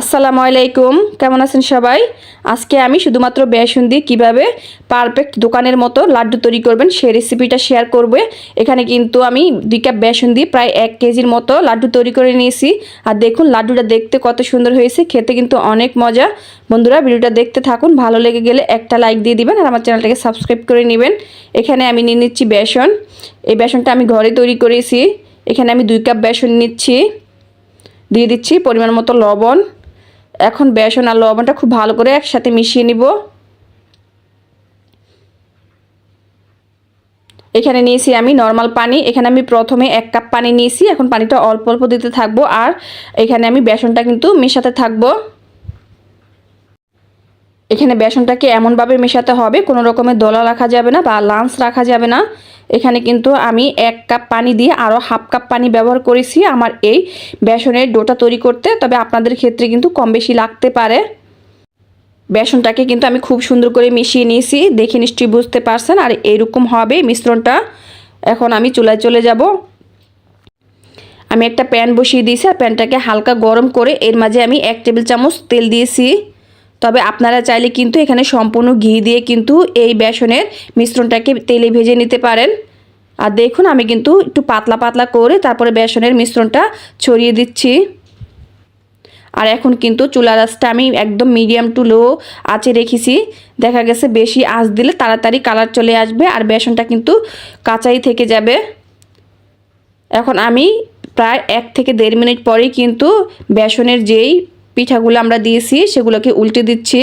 আসসালামু আলাইকুম। কেমন আছেন সবাই? আজকে আমি শুধুমাত্র বেসন দিয়ে কীভাবে পারফেক্ট দোকানের মতো লাড্ডু তৈরি করবেন সেই রেসিপিটা শেয়ার করবে। এখানে কিন্তু আমি দুই কাপ বেসন দিয়ে প্রায় এক কেজির মতো লাড্ডু তৈরি করে নিয়েছি। আর দেখুন, লাড্ডুটা দেখতে কত সুন্দর হয়েছে, খেতে কিন্তু অনেক মজা। বন্ধুরা, ভিডিওটা দেখতে থাকুন, ভালো লেগে গেলে একটা লাইক দিয়ে দিবেন আর আমার চ্যানেলটাকে সাবস্ক্রাইব করে নেবেন। এখানে আমি নিয়ে নিচ্ছি বেসন। এই বেসনটা আমি ঘরে তৈরি করেছি। এখানে আমি দুই কাপ বেসন নিচ্ছি। দিয়ে দিচ্ছি পরিমাণ মতো লবণ। এখন বেসন আর লবণটা খুব ভালো করে একসাথে মিশিয়ে নিব। এখানে নিয়েছি আমি নর্মাল পানি। এখানে আমি প্রথমে এক কাপ পানি নিয়েছি। এখন পানিটা অল্প অল্প দিতে থাকব। আর এখানে আমি বেসনটা কিন্তু মেশাতে থাকব। এখানে বেসনটাকে এমনভাবে মেশাতে হবে, কোনো রকমের দলা রাখা যাবে না বা লাঞ্চ রাখা যাবে না। এখানে কিন্তু আমি এক কাপ পানি দিয়ে আরও হাফ কাপ পানি ব্যবহার করেছি আমার এই বেসনের ডোটা তৈরি করতে, তবে আপনাদের ক্ষেত্রে কিন্তু কম বেশি লাগতে পারে। বেসনটাকে কিন্তু আমি খুব সুন্দর করে মিশিয়ে নিয়েছি, দেখে নিশ্চয়ই বুঝতে পারছেন, আর এরকম হবে মিশ্রণটা। এখন আমি চুলায় চলে যাব। আমি একটা প্যান বসিয়ে দিয়েছি, আর প্যানটাকে হালকা গরম করে এর মাঝে আমি এক টেবিল চামচ তেল দিয়েছি। তবে আপনারা চাইলে কিন্তু এখানে সম্পূর্ণ ঘি দিয়ে কিন্তু এই বেসনের মিশ্রণটাকে তেলে ভেজে নিতে পারেন। আর দেখুন, আমি কিন্তু একটু পাতলা পাতলা করে তারপরে বেসনের মিশ্রণটা ছড়িয়ে দিচ্ছি। আর এখন কিন্তু চুলা রাসটা আমি একদম মিডিয়াম টু লো আঁচে রেখেছি। দেখা গেছে বেশি আঁচ দিলে তাড়াতাড়ি কালার চলে আসবে আর বেসনটা কিন্তু কাঁচাই থেকে যাবে। এখন আমি প্রায় এক থেকে দেড় মিনিট পরেই কিন্তু বেসনের যেই পিঠাগুলো আমরা দিয়েছি, সেগুলোকে উল্টে দিচ্ছি।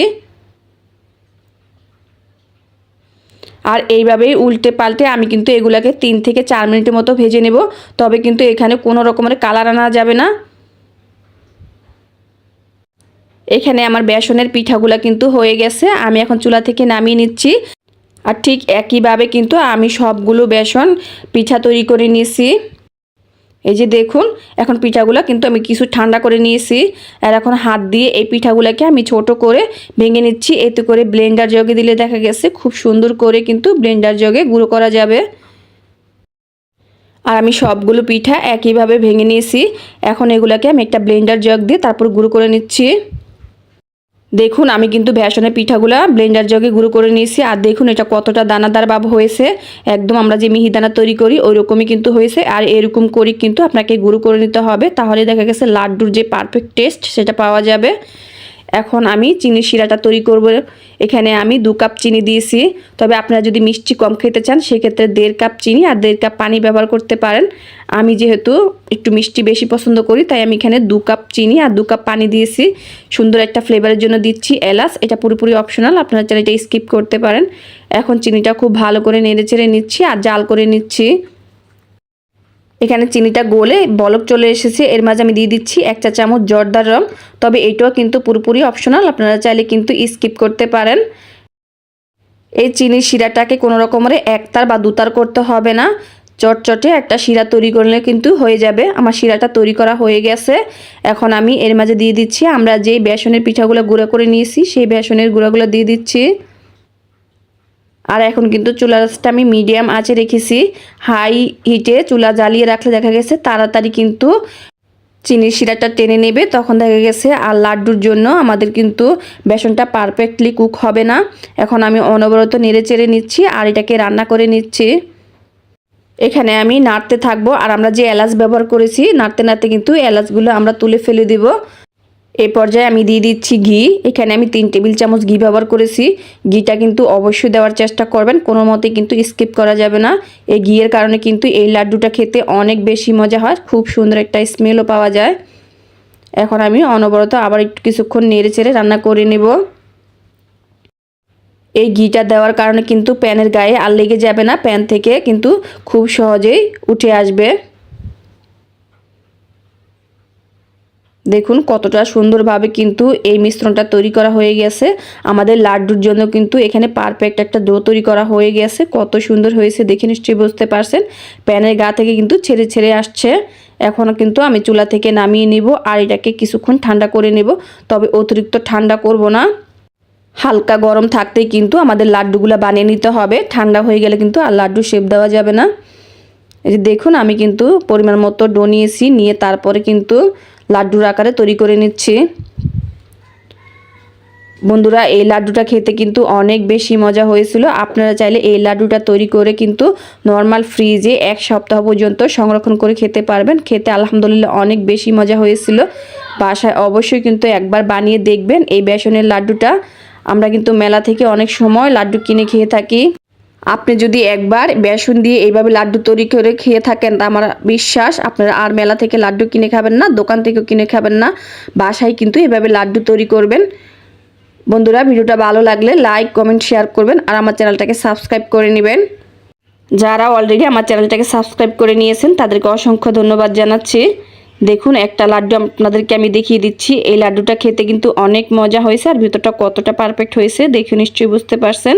আর এইভাবেই উল্টে পাল্টে আমি কিন্তু এগুলোকে তিন থেকে চার মিনিটের মতো ভেজে নেব। তবে কিন্তু এখানে কোনো রকমের কালার আনা যাবে না। এখানে আমার বেসনের পিঠাগুলো কিন্তু হয়ে গেছে, আমি এখন চুলা থেকে নামিয়ে নিচ্ছি। আর ঠিক একইভাবে কিন্তু আমি সবগুলো বেসন পিঠা তৈরি করে নিয়েছি। এই যে দেখুন, এখন পিঠাগুলো কিন্তু আমি কিছু ঠান্ডা করে নিয়েছি। আর এখন হাত দিয়ে এই পিঠাগুলোকে আমি ছোট করে ভেঙে নিচ্ছি। এতে করে ব্লেন্ডার জগে দিলে দেখা গেছে খুব সুন্দর করে কিন্তু ব্লেন্ডার জগে গুঁড়ো করা যাবে। আর আমি সবগুলো পিঠা একইভাবে ভেঙে নিয়েছি। এখন এগুলোকে আমি একটা ব্লেন্ডার জগ দিয়ে তারপর গুঁড়ো করে নিচ্ছি। দেখুন, আমি কিন্তু ভ্যাসনের পিঠাগুলো ব্লেন্ডার জগে গুঁড়ো করে নিয়েছি। আর দেখুন, এটা কতটা দানাদার ভাব হয়েছে। একদম আমরা যে মিহিদানা তৈরি করি ওই রকমই কিন্তু হয়েছে। আর এরকম করি কিন্তু আপনাকে গুঁড়ো করে নিতে হবে। তাহলে দেখা গেছে লাড্ডুর যে পারফেক্ট টেস্ট সেটা পাওয়া যাবে। এখন আমি চিনি শিরাটা তৈরি করব। এখানে আমি দু কাপ চিনি দিয়েছি। তবে আপনারা যদি মিষ্টি কম খেতে চান, সেক্ষেত্রে দেড় কাপ চিনি আর দেড় কাপ পানি ব্যবহার করতে পারেন। আমি যেহেতু একটু মিষ্টি বেশি পছন্দ করি, তাই আমি এখানে দু কাপ চিনি আর দু কাপ পানি দিয়েছি। সুন্দর একটা ফ্লেভারের জন্য দিচ্ছি এলাচ। এটা পুরোপুরি অপশনাল আপনারা চাইলে এটা স্কিপ করতে পারেন। এখন চিনিটা খুব ভালো করে নেড়ে চেড়ে নিচ্ছি আর জাল করে নিচ্ছি। এখানে চিনিটা গলে বলক চলে এসেছে। এর মাঝে আমি দিয়ে দিচ্ছি এক চা চামচ জর্দার রং। তবে এইটাও কিন্তু পুরোপুরি অপশনাল আপনারা চাইলে কিন্তু স্কিপ করতে পারেন। এই চিনির শিরাটাকে কোনো রকমের একতার বা দুতার করতে হবে না। চটচটে একটা শিরা তৈরি করলে কিন্তু হয়ে যাবে। আমার শিরাটা তৈরি করা হয়ে গেছে। এখন আমি এর মাঝে দিয়ে দিচ্ছি। আমরা যেই বেসনের পিঠাগুলো গুঁড়ো করে নিয়েছি, সেই বেসনের গুঁড়াগুলো দিয়ে দিচ্ছি। আর এখন কিন্তু চুলা রাসটা আমি মিডিয়াম আঁচে রেখেছি। হাই হিটে চুলা জ্বালিয়ে রাখলে দেখা গেছে তাড়াতাড়ি কিন্তু চিনির শিরাটা টেনে নেবে, তখন দেখা গেছে আর লাড্ডুর জন্য আমাদের কিন্তু বেসনটা পারফেক্টলি কুক হবে না। এখন আমি অনবরত নেড়ে চেড়ে নিচ্ছি আর এটাকে রান্না করে নিচ্ছি। এখানে আমি নাড়তে থাকব আর আমরা যে এলাচ ব্যবহার করেছি, নাড়তে নাড়তে কিন্তু এলাচগুলো আমরা তুলে ফেলে দিব। এই পর্যায়ে আমি দিয়ে দিচ্ছি ঘি। এখানে আমি তিন টেবিল চামচ ঘি ব্যবহার করেছি। ঘিটা কিন্তু অবশ্যই দেওয়ার চেষ্টা করবেন। কোনো মতে কিন্তু স্কিপ করা যাবে না। এই ঘিয়ের কারণে কিন্তু এই লাড্ডুটা খেতে অনেক বেশি মজা হয়। খুব সুন্দর একটা স্মেলও পাওয়া যায়। এখন আমি অনবরত আবার একটু কিছুক্ষণ নেড়ে চেড়ে রান্না করে নেব। এই ঘিটা দেওয়ার কারণে কিন্তু প্যানের গায়ে আর লেগে যাবে না। প্যান থেকে কিন্তু খুব সহজেই উঠে আসবে। দেখুন, কতটা সুন্দরভাবে কিন্তু এই মিশ্রণটা তৈরি করা হয়ে গেছে। আমাদের লাড্ডুর জন্য কিন্তু এখানে পারফেক্ট একটা ডো তৈরি করা হয়ে গেছে। কত সুন্দর হয়েছে দেখে নিশ্চয়ই বুঝতে পারছেন। প্যানের গা থেকে কিন্তু ছেড়ে ছেড়ে আসছে। এখনও কিন্তু আমি চুলা থেকে নামিয়ে নিব আর এটাকে কিছুক্ষণ ঠান্ডা করে নেব। তবে অতিরিক্ত ঠান্ডা করব না। হালকা গরম থাকতেই কিন্তু আমাদের লাড্ডুগুলো বানিয়ে নিতে হবে। ঠান্ডা হয়ে গেলে কিন্তু আর লাড্ডু শেপ দেওয়া যাবে না। এই যে দেখুন, আমি কিন্তু পরিমাণ মতো ডো নিয়েছি। নিয়ে তারপরে কিন্তু লাড্ডুর আকারে তৈরি করে নিচ্ছি। বন্ধুরা, এই লাড্ডুটা খেতে কিন্তু অনেক বেশি মজা হয়েছিল। আপনারা চাইলে এই লাড্ডুটা তৈরি করে কিন্তু নর্মাল ফ্রিজে এক সপ্তাহ পর্যন্ত সংরক্ষণ করে খেতে পারবেন। খেতে আলহামদুলিল্লাহ অনেক বেশি মজা হয়েছিল। বাসায় অবশ্যই কিন্তু একবার বানিয়ে দেখবেন এই বেসনের লাড্ডুটা। আমরা কিন্তু মেলা থেকে অনেক সময় লাড্ডু কিনে খেয়ে থাকি। আপনি যদি একবার বেসন দিয়ে এইভাবে লাড্ডু তৈরি করে খেয়ে থাকেন, তা আমার বিশ্বাস আপনারা আর মেলা থেকে লাড্ডু কিনে খাবেন না, দোকান থেকেও কিনে খাবেন না, বাসায় কিন্তু এভাবে লাড্ডু তৈরি করবেন। বন্ধুরা, ভিডিওটা ভালো লাগলে লাইক, কমেন্ট, শেয়ার করবেন আর আমার চ্যানেলটাকে সাবস্ক্রাইব করে নেবেন। যারা অলরেডি আমার চ্যানেলটাকে সাবস্ক্রাইব করে নিয়েছেন, তাদেরকে অসংখ্য ধন্যবাদ জানাচ্ছি। দেখুন, একটা লাড্ডু আপনাদেরকে আমি দেখিয়ে দিচ্ছি। এই লাড্ডুটা খেতে কিন্তু অনেক মজা হয়েছে আর ভিতরটা কতটা পারফেক্ট হয়েছে, দেখে নিশ্চয়ই বুঝতে পারছেন।